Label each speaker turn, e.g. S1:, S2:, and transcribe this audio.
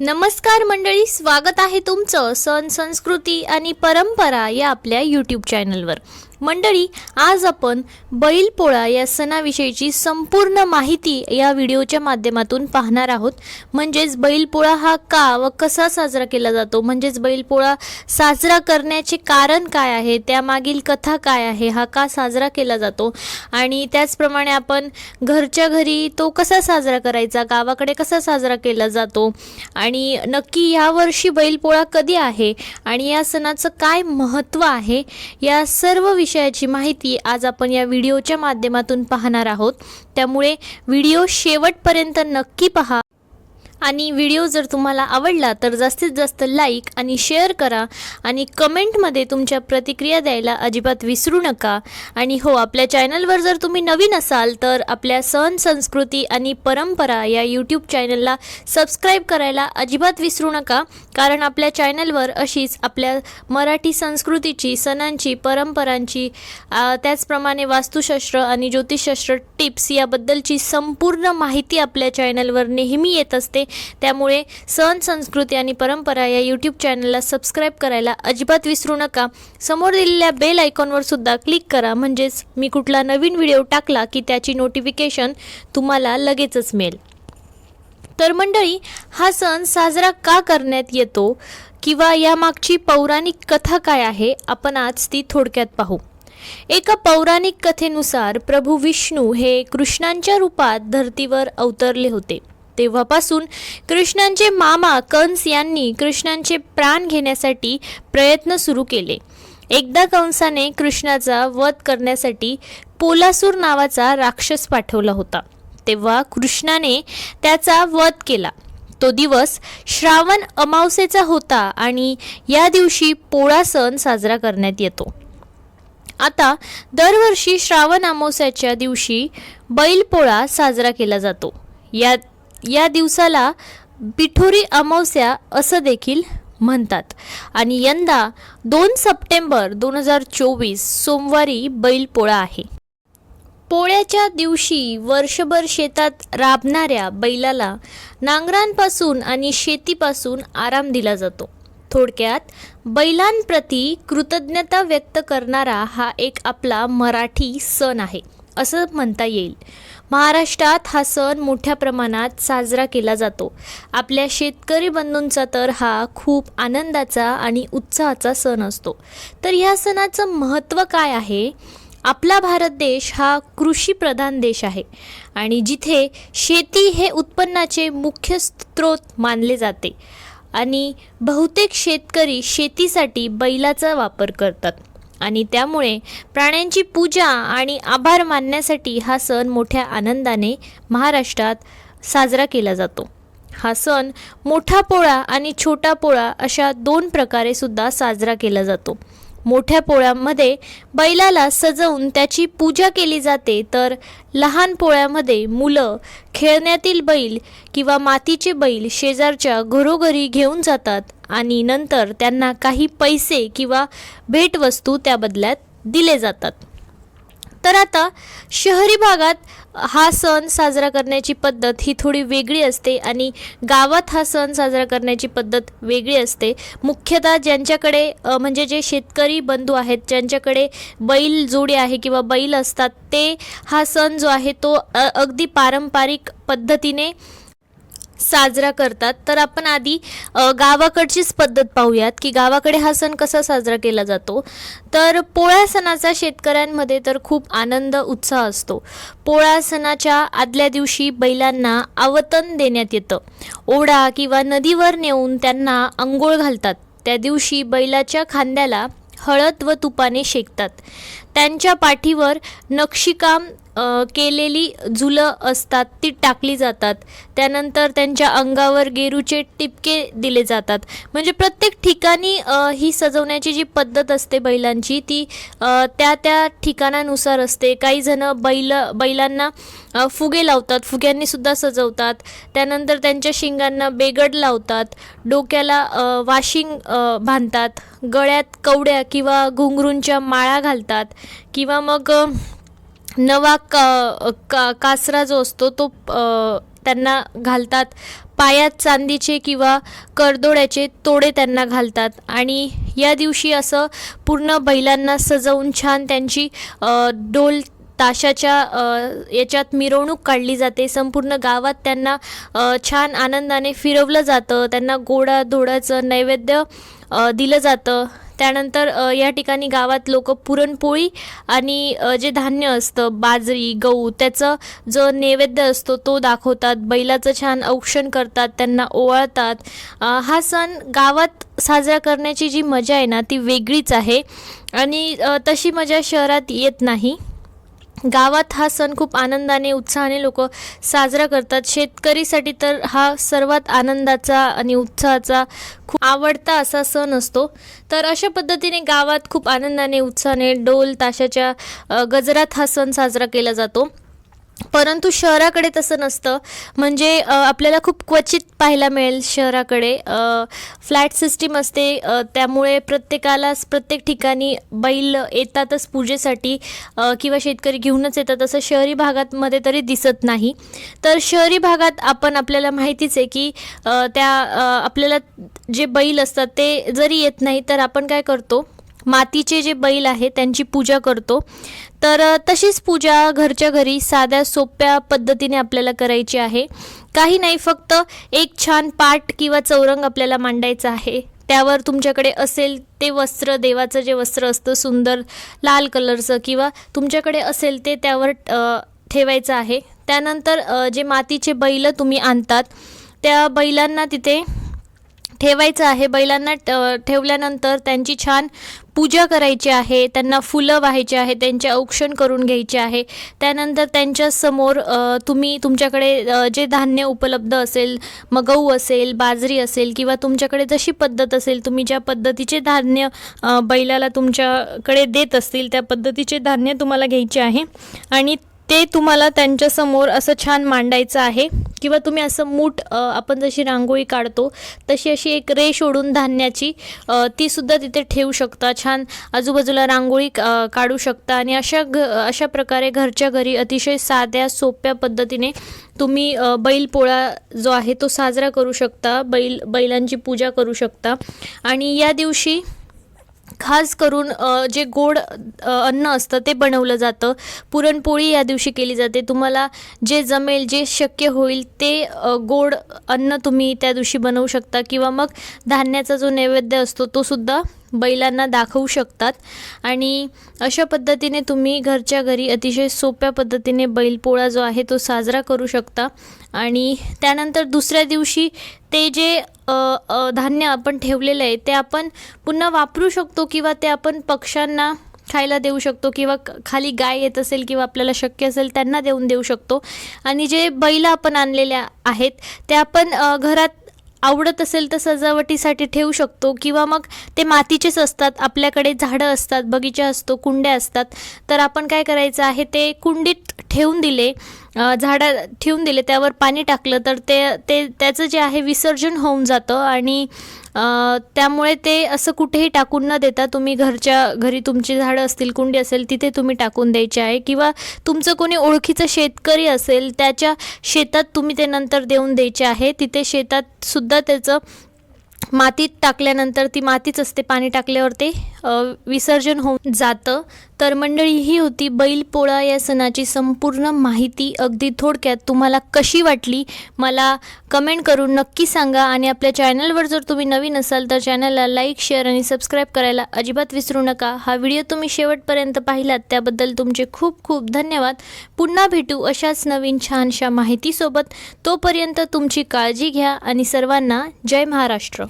S1: नमस्कार मंडळी स्वागत आहे तुमचं सण संस्कृती आणि परंपरा या आपल्या यूट्यूब चॅनलवर मंडळी आज आपण बैलपोळा या सणाविषयीची संपूर्ण माहिती या व्हिडिओच्या माध्यमातून पाहणार आहोत. म्हणजेच बैलपोळा हा का व कसा साजरा केला जातो? म्हणजेच बैलपोळा साजरा करण्याचे कारण काय आहे? त्यामागील कथा काय आहे? हा का साजरा केला जातो? आणि त्याचप्रमाणे आपण घरच्या घरी तो कसा साजरा करायचा? गावाकडे कसा साजरा केला जातो? आणि नक्की यावर्षी बैलपोळा कधी आहे? आणि या सणाचं काय महत्त्व आहे? या सर्व विषयाची माहिती आज आपण या व्हिडिओच्या माध्यमातून पाहणार आहोत. त्यामुळे व्हिडिओ शेवटपर्यंत नक्की पहा. आणि व्हिडिओ जर तुम्हाला आवडला तर जास्तीत जास्त लाईक आणि शेअर करा आणि कमेंटमध्ये तुमच्या प्रतिक्रिया द्यायला अजिबात विसरू नका. आणि हो आपल्या चॅनलवर जर तुम्ही नवीन असाल तर आपल्या सण संस्कृती आणि परंपरा या यूट्यूब चॅनलला सबस्क्राईब करायला अजिबात विसरू नका. कारण आपल्या चॅनलवर अशीच आपल्या मराठी संस्कृतीची सणांची परंपरांची त्याचप्रमाणे वास्तुशास्त्र आणि ज्योतिषशास्त्र टिप्स याबद्दलची संपूर्ण माहिती आपल्या चॅनलवर नेहमी येत असते. त्यामुळे सण संस्कृती आणि परंपरा या यूट्यूब चॅनलला सबस्क्राईब करायला अजिबात विसरू नका. समोर दिलेल्या बेल आयकॉनवर सुद्धा क्लिक करा. म्हणजेच मी कुठला नवीन व्हिडिओ टाकला की त्याची नोटिफिकेशन तुम्हाला लगेचच मिळेल. तर मंडळी हा सण साजरा का करण्यात येतो? किंवा यामागची पौराणिक कथा काय आहे? आपण आज ती थोडक्यात पाहू. एका पौराणिक कथेनुसार प्रभू विष्णू हे कृष्णांच्या रूपात धर्तीवर अवतरले होते. तेव्हापासून कृष्णांचे मामा कंस यांनी कृष्णांचे प्राण घेण्यासाठी प्रयत्न सुरू केले. एकदा कंसाने कृष्णाचा वध करण्यासाठी पोलासूर नावाचा राक्षस पाठवला होता. तेव्हा कृष्णाने त्याचा वध केला. तो दिवस श्रावण अमावस्येचा होता आणि या दिवशी पोळा सण साजरा करण्यात येतो. आता दरवर्षी श्रावण अमावस्याच्या दिवशी बैलपोळा साजरा केला जातो. या या दिवसाला पिठोरी अमावस्या असं देखील म्हणतात. आणि यंदा दोन सप्टेंबर दोन हजार चोवीस सोमवारी बैलपोळा आहे. पोळ्याच्या दिवशी वर्षभर शेतात राबणाऱ्या बैलाला नांगरांपासून आणि शेतीपासून आराम दिला जातो. थोडक्यात बैलांप्रती कृतज्ञता व्यक्त करणारा हा एक आपला मराठी सण आहे. असं म्हणता येईल. महाराष्ट्रात हा सण मोठ्या प्रमाणात साजरा केला जातो. आपल्या शेतकरी बंधूंचा तर हा खूप आनंदाचा आणि उत्साहाचा सण असतो. तर ह्या सणाचं महत्त्व काय आहे? आपला भारत देश हा कृषीप्रधान देश आहे आणि जिथे शेती हे उत्पन्नाचे मुख्य स्रोत मानले जाते आणि बहुतेक शेतकरी शेतीसाठी बैलाचा वापर करतात. आणि त्यामुळे प्राण्यांची पूजा आणि आभार मानण्यासाठी हा सण मोठ्या आनंदाने महाराष्ट्रात साजरा केला जातो. हा सण मोठा पोळा आणि छोटा पोळा अशा दोन प्रकारे सुद्धा साजरा केला जातो. मोठ्या पोळ्यामध्ये बैलाला सजवून त्याची पूजा केली जाते. तर लहान पोळ्यामध्ये मुलं खेळण्यातील बैल किंवा मातीचे बैल शेजारच्या घरोघरी घेऊन जातात आणि नंतर त्यांना काही पैसे किंवा भेटवस्तू त्या बदल्यात दिले जातात. तर आता शहरी भागात हा सण साजरा करण्याची पद्धत ही थोडी वेगळी असते आणि गावात हा सण साजरा करण्याची पद्धत वेगळी असते. मुख्यतः ज्यांच्याकडे म्हणजे जे शेतकरी बंधू आहेत ज्यांच्याकडे बैल जोडी आहे किंवा बैल असतात ते हा सण जो आहे तो अ, अगदी पारंपरिक पद्धतीने साजरा करतात. तर आपण आधी गावाकडचीच पद्धत पाहूयात की गावाकडे हा सण कसा साजरा केला जातो. तर पोळ्या सणाचा शेतकऱ्यांमध्ये तर खूप आनंद उत्साह असतो. पोळा सणाच्या आदल्या दिवशी बैलांना आवतन देण्यात येतं. ओढा किंवा नदीवर नेऊन त्यांना आंघोळ घालतात. त्या दिवशी बैलाच्या खांद्याला हळद व तुपाने शेकतात. त्यांच्या पाठीवर नक्षीकाम केलेली झुलं असतात ती टाकली जातात. त्यानंतर त्यांच्या अंगावर गेरूचे टिपके दिले जातात. म्हणजे प्रत्येक ठिकाणी ही सजवण्याची जी पद्धत असते बैलांची ती त्या त्या ठिकाणानुसार असते. काही जण बैल बैलांना फुगे लावतात फुग्यांनीसुद्धा सजवतात. त्यानंतर त्यांच्या शिंगांना बेगड लावतात. डोक्याला वाशिंग बांधतात. गळ्यात कवड्या किंवा घुंगरूंच्या माळा घालतात. किंवा मग नवा का का कासरा जो असतो तो त्यांना घालतात. पायात चांदीचे किंवा करदोड्याचे तोडे त्यांना घालतात. आणि या दिवशी असं पूर्ण बैलांना सजवून छान त्यांची डोल ताशाच्या याच्यात मिरवणूक काढली जाते. संपूर्ण गावात त्यांना छान आनंदाने फिरवलं जातं. त्यांना गोडा धोडाचं नैवेद्य दिलं जातं. त्यानंतर या ठिकाणी गावात लोक पुरणपोळी आणि जे धान्य असतं बाजरी गहू त्याचं जो नैवेद्य असतो तो दाखवतात. बैलाचं छान औक्षण करतात त्यांना ओवाळतात. हा सण गावात साजरा करण्याची जी मजा आहे ना ती वेगळीच आहे. आणि तशी मजा शहरात येत नाही. गावात हा सण खूप आनंदाने उत्साहाने लोक साजरा करतात. शेतकरीसाठी तर हा सर्वात आनंदाचा आणि उत्साहाचा खूप आवडता असा सण असतो. तर अशा पद्धतीने गावात खूप आनंदाने उत्साहाने डोल ताशाच्या गजरात हा सण साजरा केला जातो. परंतु शहराकडे तसं नसतं. म्हणजे आपल्याला खूप क्वचित पाहायला मिळेल शहराकडे. फ्लॅट सिस्टीम असते. त्यामुळे प्रत्येकालाच प्रत्येक ठिकाणी बैल येतातच पूजेसाठी किंवा शेतकरी घेऊनच येतात. असं शहरी भागातमध्ये तरी दिसत नाही. तर शहरी भागात आपण आपल्याला माहितीच आहे की त्या आपल्याला जे बैल असतात ते जरी येत नाही तर आपण काय करतो? मातीचे जे बैल आहे त्यांची पूजा करतो. तर तशीच पूजा घरच्या घरी साध्या सोप्या पद्धतीने आपल्याला करायची आहे. काही नाही फक्त एक छान पाट किंवा चौरंग आपल्याला मांडायचा आहे. त्यावर तुमच्याकडे असेल ते वस्त्र देवाचं जे वस्त्र असतं सुंदर लाल कलरचं किंवा तुमच्याकडे असेल ते त्यावर ठेवायचं आहे. त्यानंतर जे मातीचे बैल तुम्ही आणतात त्या बैलांना तिथे ठेवायचं आहे. बैलांना ठेवल्यानंतर त्यांची छान पूजा करायची आहे त्यांना फुलं व्हायची आहे त्यांचे औक्षण करून घ्यायचे आहे. त्यानंतर त्यांच्यासमोर तुम्ही तुमच्याकडे जे धान्य उपलब्ध असेल मग गहू असेल बाजरी असेल किंवा तुमच्याकडे जशी पद्धत असेल तुम्ही ज्या पद्धतीचे धान्य बैलाला तुमच्याकडे देत असतील त्या पद्धतीचे धान्य तुम्हाला घ्यायचे आहे. आणि ते तुम्हाला त्यांच्यासमोर असं छान मांडायचं आहे. किंवा तुम्ही असं मूठ आपण जशी रांगोळी काढतो तशी अशी एक रेष ओढून धान्याची तीसुद्धा ती सुद्धा तिथे ठेवू शकता. छान आजूबाजूला रांगोळी काढू शकता. आणि अशा घ अशा प्रकारे घरच्या घरी अतिशय साध्या सोप्या पद्धतीने तुम्ही बैलपोळा जो आहे तो साजरा करू शकता. बैल बैलांची पूजा करू शकता. आणि या दिवशी खास करून जे गोड अन्न असतं ते बनवलं जातं. पुरणपोळी या दिवशी केली जाते. तुम्हाला जे जमेल जे शक्य होईल ते गोड अन्न तुम्ही त्या दिवशी बनवू शकता. किंवा मग धान्याचा जो नैवेद्य असतो तो सुद्धा बैलांना दाखवू शकतात. आणि अशा पद्धतीने तुम्ही घरच्या घरी अतिशय सोप्या पद्धतीने बैलपोळा जो आहे तो साजरा करू शकता. आणि त्यानंतर दुसऱ्या दिवशी ते जे धान्य आपण ठेवलेलं आहे ते आपण पुन्हा वापरू शकतो किंवा ते आपण पक्ष्यांना खायला देऊ शकतो किंवा क- खाली गाय येत असेल किंवा आपल्याला शक्य असेल त्यांना देऊन देऊ शकतो. आणि जे बैल आपण आणलेल्या आहेत ते आपण घरात आवडत असेल तर सजावटीसाठी ठेवू शकतो. किंवा मग ते मातीचेच असतात. आपल्याकडे झाडं असतात बगीचा असतो कुंड्या असतात. तर आपण काय करायचं आहे ते कुंडीत ठेवून दिले. झाडं ठेवून दिले त्यावर पाणी टाकलं तर ते ते त्याचं जे आहे विसर्जन होऊन जातं आणि त्यामुळे ते असं कुठेही टाकून न देता तुम्ही घरच्या घरी तुमची झाडं असतील कुंडी असेल तिथे तुम्ही टाकून द्यायचे आहे. किंवा तुमचं कोणी ओळखीचं शेतकरी असेल त्याच्या शेतात तुम्ही ते नंतर देऊन द्यायचे आहे. तिथे शेतात सुद्धा त्याचं मातीत टाकल्यानंतर ती मातीच असते पाणी टाकल्यावर ते विसर्जन होऊन जातं. तर मंडळी ही होती बैलपोळा या सणाची संपूर्ण माहिती. अगदी थोडक्यात तुम्हाला कशी वाटली मला कमेंट करून नक्की सांगा. आणि आपल्या चॅनलवर जर तुम्ही नवीन असाल तर चॅनलला लाईक शेअर आणि सबस्क्राईब करायला अजिबात विसरू नका. हा व्हिडिओ तुम्ही शेवटपर्यंत पाहिलात त्याबद्दल तुमचे खूप खूप धन्यवाद. पुन्हा भेटू अशाच नवीन छानशा माहितीसोबत. तोपर्यंत तुमची काळजी घ्या. आणि सर्वांना जय महाराष्ट्र.